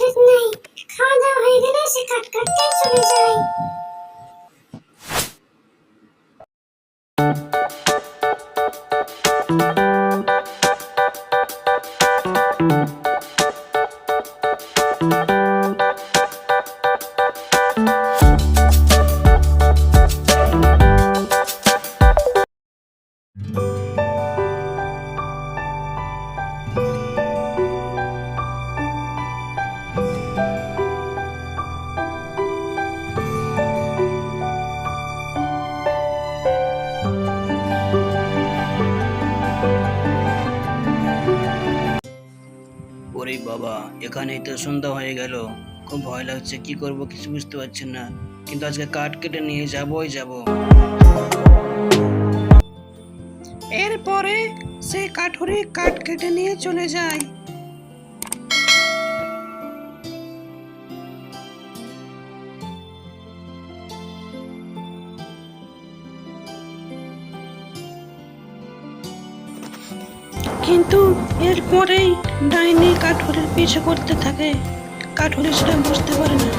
খাওয়ার জন্য প্রস্তুত নেই খাওয়া দাওয়া হয়ে গেলে সে কাট কাটতে চলে যায় ওরে বাবা, এখানেই তো সন্ধ্যা হয়ে গেল। খুব ভয় লাগছে, কি করব কিছু বুঝতে পারছি না। কিন্তু আজকে কাঠ কেটে নিয়ে যাবই যাব। এরপরে সেই কাঠুরে কাঠ কেটে নিয়ে চলে যায়। কিন্তু এরপরেই ডাইনি কাঠুরের পিছু করতে থাকে। কাঠুরে সেটা বুঝতে পারে না।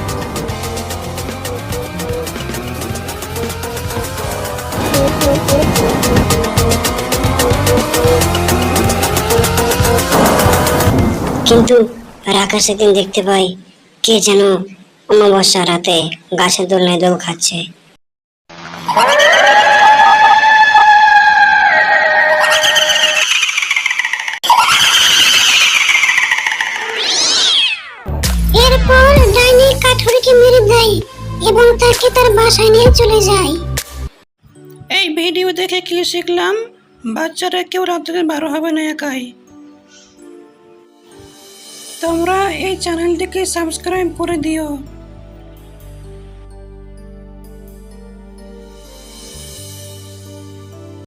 কিন্তু রাকাশ দিন দেখতে পাই কে যেন অমাবস্যা রাতে গাছের দোলনায় দোল খাচ্ছে। এরপর ডাইনি কাঠুরিকে মেরে দেয় এবং তাকে তার বাসায় নিয়ে চলে যায়। এই ভিডিও দেখে কি শিখলাম? বাচ্চারা কেউ রাত্রে বারো হবে না একাই। তোমরা এই চ্যানেলটিকে সাবস্ক্রাইব করে দিও।